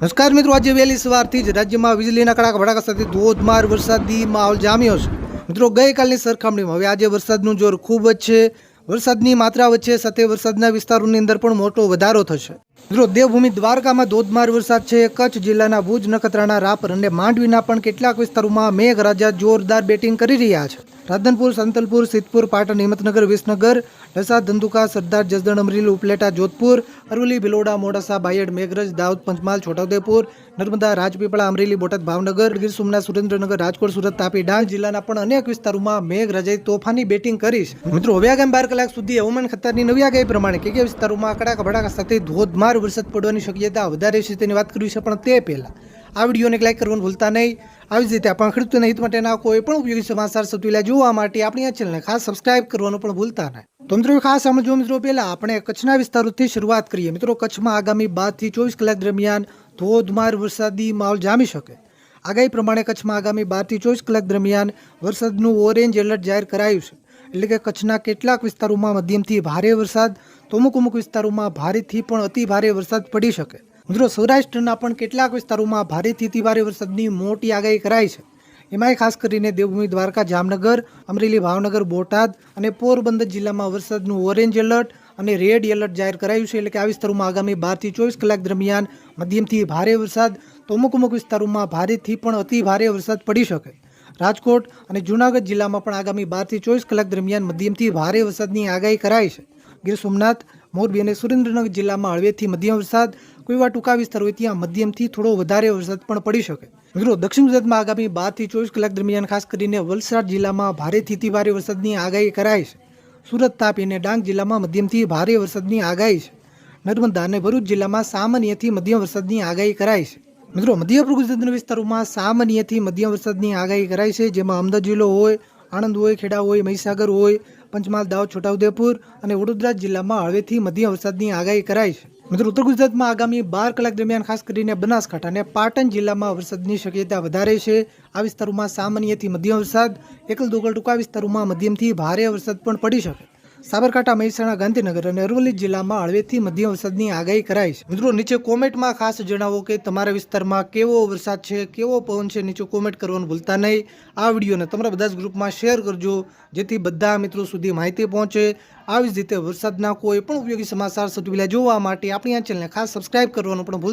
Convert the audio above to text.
નમસ્કાર મિત્રો, આજે વહેલી સવારથી જ રાજ્યમાં વીજળીના કડાકા ભડાકા સાથે ધોધમાર વરસાદી માહોલ જામ્યો છે. મિત્રો, ગઈકાલની સરખામણીમાં હવે આજે વરસાદનું જોર ખૂબ જ છે. વરસાદની માત્રા વચ્ચે સાથે વરસાદના વિસ્તારોની અંદર પણ મોટો વધારો થશે. દેવભૂમિ દ્વારકામાં ધોધમાર વરસાદ છે. કચ્છ જિલ્લાના ભુજ નખત્રાણા, રાપર અને માંડવીના પણ કેટલાક વિસ્તારોમાં મેઘરાજા જોરદાર બેટિંગ કરી રહ્યા છે. રાધનપુર, સંતલપુર, સિદ્ધપુર, પાટણ, હિંમતનગર, વિસનગર ઢસા ધંધુકા, સરદાર, જસદણ, અમરેલી, ઉપલેટા, જોધપુર અરવલી ભિલોડા, મોડાસા, બાયડ, મેઘરજ દાઉદ પંચમહાલ, છોટાઉદેપુર, નર્મદા, રાજપીપળા, અમરેલી, બોટાદ, ભાવનગર, ગીર સોમનાથ, સુરેન્દ્રનગર, રાજકોટ, સુરત, તાપી, ડાંગ જિલ્લાના પણ અનેક વિસ્તારોમાં મેઘરાજાએ તોફાની બેટિંગ કરી છે. મિત્રો, હવે આગામી બાર કલાક સુધી હવામાન ખાતાની નવી આગાહી પ્રમાણે કે વિસ્તારોમાં કડાકા ભડાકા સાથે ધોધમાર વરસાદ પડવાની શક્યતા વધારે છે તેની વાત કરવી છે, પણ તે પહેલાં આ વિડીયોને લાઈક કરવાનું ભૂલતા નહીં. આવી જ રીતે આપણા ખેડૂતોના હિત માટેના કોઈ પણ ઉપયોગી સમાચાર સૌથી પહેલા જોવા માટે આપણી આ ચેનલને ખાસ સબસ્ક્રાઇબ કરવાનું પણ ભૂલતા નહીં. તો મિત્રો, ખાસ સમજો મિત્રો, પહેલાં આપણે કચ્છના વિસ્તારોથી શરૂઆત કરીએ. મિત્રો, કચ્છમાં આગામી બારથી ચોવીસ કલાક દરમિયાન ધોધમાર વરસાદી માહોલ જામી શકે. આગાહી પ્રમાણે કચ્છમાં આગામી બારથી ચોવીસ કલાક દરમિયાન વરસાદનું ઓરેન્જ એલર્ટ જાહેર કરાયું છે. એટલે કે કચ્છના કેટલાક વિસ્તારોમાં મધ્યમથી ભારે વરસાદ તો અમુક અમુક વિસ્તારોમાં ભારેથી પણ અતિ ભારે વરસાદ પડી શકે. મિત્રો, સૌરાષ્ટ્રના પણ કેટલાક વિસ્તારોમાં ભારેથી અતિ ભારે વરસાદની મોટી આગાહી કરાઈ છે. એમાંય ખાસ કરીને દેવભૂમિ, દ્વારકા, જામનગર, અમરેલી, ભાવનગર, બોટાદ અને પોરબંદર જિલ્લામાં વરસાદનું ઓરેન્જ એલર્ટ અને રેડ એલર્ટ જાહેર કરાયું છે. એટલે કે આ વિસ્તારોમાં આગામી બારથી ચોવીસ કલાક દરમિયાન મધ્યમથી ભારે વરસાદ તો અમુક અમુક વિસ્તારોમાં ભારેથી પણ અતિ ભારે વરસાદ પડી શકે. રાજકોટ અને જૂનાગઢ જિલ્લામાં પણ આગામી બારથી ચોવીસ કલાક દરમિયાન મધ્યમથી ભારે વરસાદની આગાહી કરાઈ છે. ગીર સોમનાથ, મોરબી અને સુરેન્દ્રનગર જિલ્લામાં હળવેથી મધ્યમ વરસાદ, કોઈવાર ટૂંકા વિસ્તાર હોય ત્યાં મધ્યમથી થોડો વધારે વરસાદ પણ પડી શકે. મિત્રો, દક્ષિણ ગુજરાતમાં આગામી બારથી ચોવીસ કલાક દરમિયાન ખાસ કરીને વલસાડ જિલ્લામાં ભારેથી અતિ ભારે વરસાદની આગાહી કરાઈ છે. સુરત, તાપી અને ડાંગ જિલ્લામાં મધ્યમથી ભારે વરસાદની આગાહી છે. નર્મદા અને ભરૂચ જિલ્લામાં સામાન્યથી મધ્યમ વરસાદની આગાહી કરાઈ છે. મિત્રો, મધ્ય ગુજરાતના વિસ્તારોમાં સામાન્યથી મધ્યમ વરસાદની આગાહી કરાઈ છે, જેમાં અમદાવાદ જિલ્લો હોય, આણંદ હોય, ખેડા હોય, મહીસાગર હોય, પંચમહાલ, દાહોદ, છોટાઉદેપુર અને વડોદરા જિલ્લામાં હળવેથી મધ્યમ વરસાદની આગાહી કરાઈ છે. મિત્રો, ઉત્તર ગુજરાતમાં આગામી બાર કલાક દરમિયાન ખાસ કરીને બનાસકાંઠા અને પાટણ જિલ્લામાં વરસાદની શક્યતા વધારે છે. આ વિસ્તારોમાં સામાન્યથી મધ્યમ વરસાદ, એકલ દોગલ ટૂંકા વિસ્તારોમાં મધ્યમથી ભારે વરસાદ પણ પડી શકે. સાબરકાંઠા, મહેસાણા, ગાંધીનગર અને અરવલ્લી જિલ્લામાં હળવેથી મધ્યમ વરસાદની આગાહી કરાઈ છે. મિત્રો, નીચે કોમેન્ટમાં ખાસ જણાવો કે તમારા વિસ્તારમાં કેવો વરસાદ છે, કેવો પવન છે, નીચે કોમેન્ટ કરવાનું ભૂલતા નહીં. આ વિડીયોને તમારા બધા જ ગ્રુપમાં શેર કરજો, જેથી બધા મિત્રો સુધી માહિતી પહોંચે. આવી જ રીતે વરસાદના કોઈ પણ ઉપયોગી સમાચાર સૌથી પહેલા જોવા માટે આપણી આ ચેનલને ખાસ સબસ્ક્રાઇબ કરવાનું પણ ભૂલ